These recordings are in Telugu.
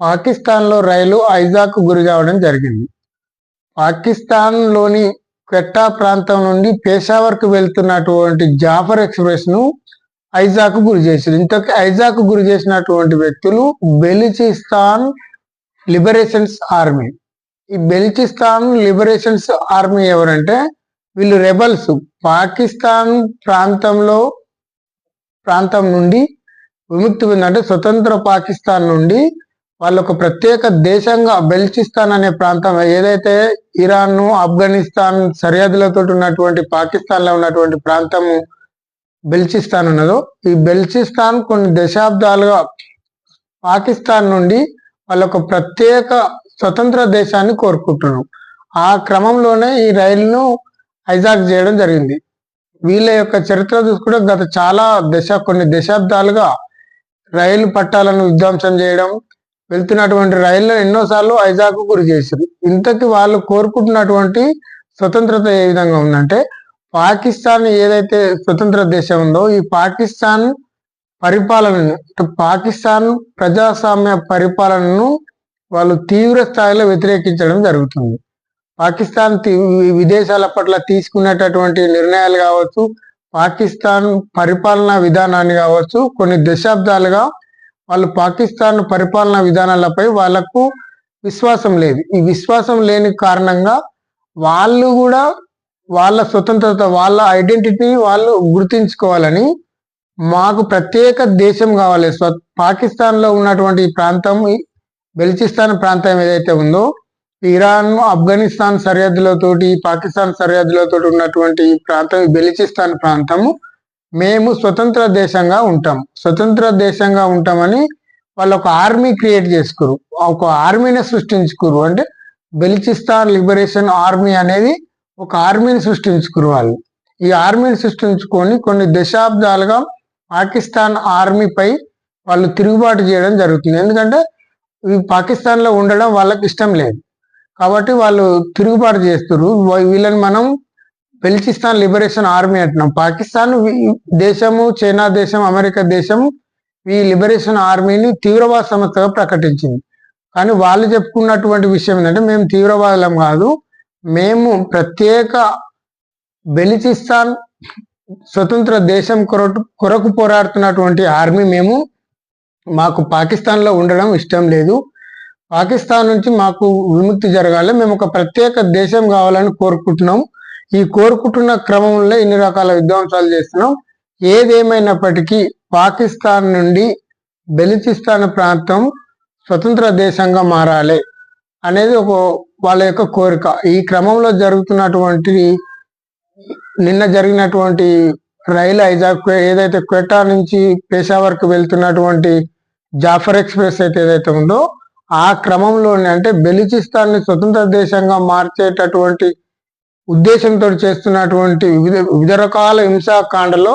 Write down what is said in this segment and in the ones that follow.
పాకిస్తాన్లో రైలు ఐజాక్ గురి కావడం జరిగింది. పాకిస్తాన్లోని క్వెట్టా ప్రాంతం నుండి పేషావర్కు వెళ్తున్నటువంటి జాఫర్ ఎక్స్ప్రెస్ను ఐజాక్ గురి చేసింది ఇంతకు ఐజాక్ గురి చేసినటువంటి వ్యక్తులు బెలిచిస్తాన్ లిబరేషన్స్ ఆర్మీ. ఈ బెలిచిస్తాన్ లిబరేషన్స్ ఆర్మీ ఎవరంటే వీళ్ళు రెబల్స్. పాకిస్తాన్ ప్రాంతంలో ప్రాంతం నుండి విముక్తి పొందంటే స్వతంత్ర పాకిస్తాన్ నుండి వాళ్ళకు ప్రత్యేక దేశంగా బెల్చిస్తాన్ అనే ప్రాంతం ఏదైతే ఇరాన్ ఆఫ్ఘనిస్తాన్ సరిహద్దులతో ఉన్నటువంటి పాకిస్తాన్లో ఉన్నటువంటి ప్రాంతము బెల్చిస్తాన్ ఉన్నదో ఈ బెల్చిస్తాన్ కొన్ని దశాబ్దాలుగా పాకిస్తాన్ నుండి వాళ్ళ ఒక ప్రత్యేక స్వతంత్ర దేశాన్ని కోరుకుంటున్నాం. ఆ క్రమంలోనే ఈ రైలును హైజాక్ చేయడం జరిగింది. వీళ్ళ యొక్క చరిత్ర చూసుకుంటే గత చాలా దశ కొన్ని దశాబ్దాలుగా రైలు పట్టాలను విధ్వంసం చేయడం వెళ్తున్నటువంటి రైళ్ళను ఎన్నోసార్లు ఐజాకు గురి చేశారు ఇంతకి వాళ్ళు కోరుకుంటున్నటువంటి స్వతంత్రత ఏ విధంగా ఉందంటే పాకిస్తాన్ ఏదైతే స్వతంత్ర దేశం ఉందో ఈ పాకిస్తాన్ పరిపాలనను పాకిస్తాన్ ప్రజాస్వామ్య పరిపాలనను వాళ్ళు తీవ్ర స్థాయిలో వ్యతిరేకించడం జరుగుతుంది. పాకిస్తాన్ విదేశాల పట్ల తీసుకునేటటువంటి నిర్ణయాలు కావచ్చు పాకిస్తాన్ పరిపాలనా విధానాన్ని కావచ్చు కొన్ని దశాబ్దాలుగా వాళ్ళు పాకిస్తాన్ పరిపాలనా విధానాలపై వాళ్ళకు విశ్వాసం లేదు. ఈ విశ్వాసం లేని కారణంగా వాళ్ళు కూడా వాళ్ళ స్వతంత్రత వాళ్ళ ఐడెంటిటీ వాళ్ళు గుర్తించుకోవాలని మాకు ప్రత్యేక దేశం కావాలి. స్వ పాకిస్తాన్లో ఉన్నటువంటి ప్రాంతం బెలిచిస్తాన్ ప్రాంతం ఏదైతే ఉందో ఇరాన్ ఆఫ్ఘనిస్తాన్ సరిహద్దులతోటి పాకిస్తాన్ సరిహద్దులతో ఉన్నటువంటి ప్రాంతం బెలిచిస్తాన్ ప్రాంతము మేము స్వతంత్ర దేశంగా ఉంటాం. స్వతంత్ర దేశంగా ఉంటామని వాళ్ళు ఒక ఆర్మీ క్రియేట్ చేసుకురు. ఒక ఆర్మీని సృష్టించుకురు. అంటే బెలిచిస్తాన్ లిబరేషన్ ఆర్మీ అనేది ఒక ఆర్మీని సృష్టించుకురు వాళ్ళు. ఈ ఆర్మీని సృష్టించుకొని కొన్ని దశాబ్దాలుగా పాకిస్తాన్ ఆర్మీపై వాళ్ళు తిరుగుబాటు చేయడం జరుగుతుంది. ఎందుకంటే ఈ పాకిస్తాన్లో ఉండడం వాళ్ళకి ఇష్టం లేదు. కాబట్టి వాళ్ళు తిరుగుబాటు చేస్తున్నారు వీళ్ళని మనం బెల్చిస్తాన్ లిబరేషన్ ఆర్మీ అంటున్నాం. పాకిస్తాన్ దేశము చైనా దేశం అమెరికా దేశం ఈ లిబరేషన్ ఆర్మీని తీవ్రవాద సంస్థగా ప్రకటించింది. కానీ వాళ్ళు చెప్పుకున్నటువంటి విషయం ఏంటంటే మేము తీవ్రవాదులం కాదు. మేము ప్రత్యేక బెలిచిస్తాన్ స్వతంత్ర దేశం కొరకు కొరకు పోరాడుతున్నటువంటి ఆర్మీ మేము. మాకు పాకిస్తాన్లో ఉండడం ఇష్టం లేదు. పాకిస్తాన్ నుంచి మాకు విముక్తి జరగాలి. మేము ఒక ప్రత్యేక దేశం కావాలని కోరుకుంటున్నాం. ఈ కోరుకుంటున్న క్రమంలో ఇన్ని రకాల విధ్వంసాలు చేస్తున్నాం. ఏదేమైనప్పటికీ పాకిస్తాన్ నుండి బెలిచిస్తాన్ ప్రాంతం స్వతంత్ర దేశంగా మారాలి అనేది ఒక వాళ్ళ యొక్క కోరిక. ఈ క్రమంలో జరుగుతున్నటువంటి నిన్న జరిగినటువంటి రైలు ఐజాక్ ఏదైతే క్వెటా నుంచి పేషావర్కు వెళ్తున్నటువంటి జాఫర్ ఎక్స్ప్రెస్ అయితే ఏదైతే ఉందో ఆ క్రమంలోనే అంటే బెలిచిస్తాన్ని స్వతంత్ర దేశంగా మార్చేటటువంటి ఉద్దేశంతో చేస్తున్నటువంటి వివిధ వివిధ రకాల హింసాకాండలో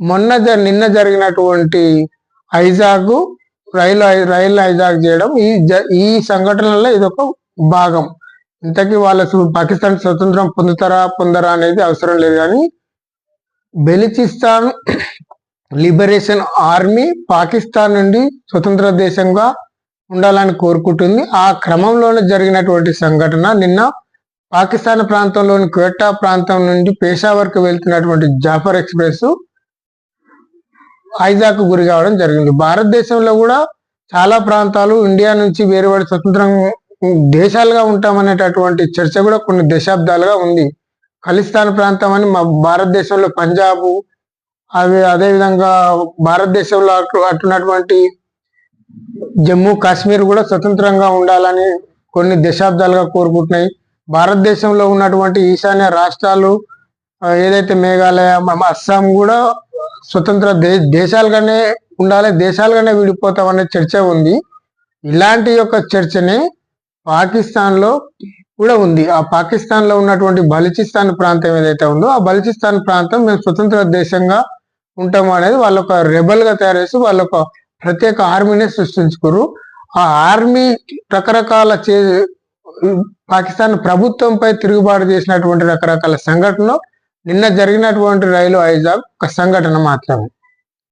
మొన్న నిన్న జరిగినటువంటి ఐజాగ్ రైలు రైలు ఐజాగ్ చేయడం ఈ ఈ సంఘటనలో ఇది ఒక భాగం. ఇంతకీ వాళ్ళ పాకిస్తాన్ స్వతంత్రం పొందుతారా పొందరా అనేది అవసరం లేదు కానీ బెలిచిస్తాన్ లిబరేషన్ ఆర్మీ పాకిస్తాన్ నుండి స్వతంత్ర దేశంగా ఉండాలని కోరుకుంటుంది. ఆ క్రమంలోనే జరిగినటువంటి సంఘటన నిన్న పాకిస్తాన్ ప్రాంతంలోని క్వేటా ప్రాంతం నుండి పేషావర్కు వెళ్తున్నటువంటి జాఫర్ ఎక్స్ప్రెస్ ఐజాక్ గురి కావడం జరిగింది. భారతదేశంలో కూడా చాలా ప్రాంతాలు ఇండియా నుంచి వేరువాడి స్వతంత్రం దేశాలుగా ఉంటామనేటటువంటి చర్చ కూడా కొన్ని దశాబ్దాలుగా ఉంది. ఖలిస్తాన్ ప్రాంతం అని మా భారతదేశంలో పంజాబ్ అవి అదేవిధంగా భారతదేశంలో అటు అటున్నటువంటి జమ్మూ కాశ్మీర్ కూడా స్వతంత్రంగా ఉండాలని కొన్ని దశాబ్దాలుగా కోరుకుంటున్నాయి. భారతదేశంలో ఉన్నటువంటి ఈశాన్య రాష్ట్రాలు ఏదైతే మేఘాలయ అస్సాం కూడా స్వతంత్ర దే దేశాలుగానే ఉండాలి దేశాలుగానే విడిపోతామనే చర్చ ఉంది. ఇలాంటి యొక్క చర్చనే పాకిస్తాన్లో కూడా ఉంది. ఆ పాకిస్తాన్లో ఉన్నటువంటి బలిచిస్తాన్ ప్రాంతం ఏదైతే ఉందో ఆ బలిచిస్తాన్ ప్రాంతం మేము స్వతంత్ర దేశంగా ఉంటాము అనేది వాళ్ళ ఒక రెబల్గా తయారు చేసి వాళ్ళ ఒక ప్రత్యేక ఆర్మీనే సృష్టించుకోరు. ఆ ఆర్మీ రకరకాల చే పాకిస్తాన్ ప్రభుత్వంపై తిరుగుబాటు చేసినటువంటి రకరకాల సంఘటనలు నిన్న జరిగినటువంటి రైలు ఐజాగ్ ఒక సంఘటన మాత్రమే.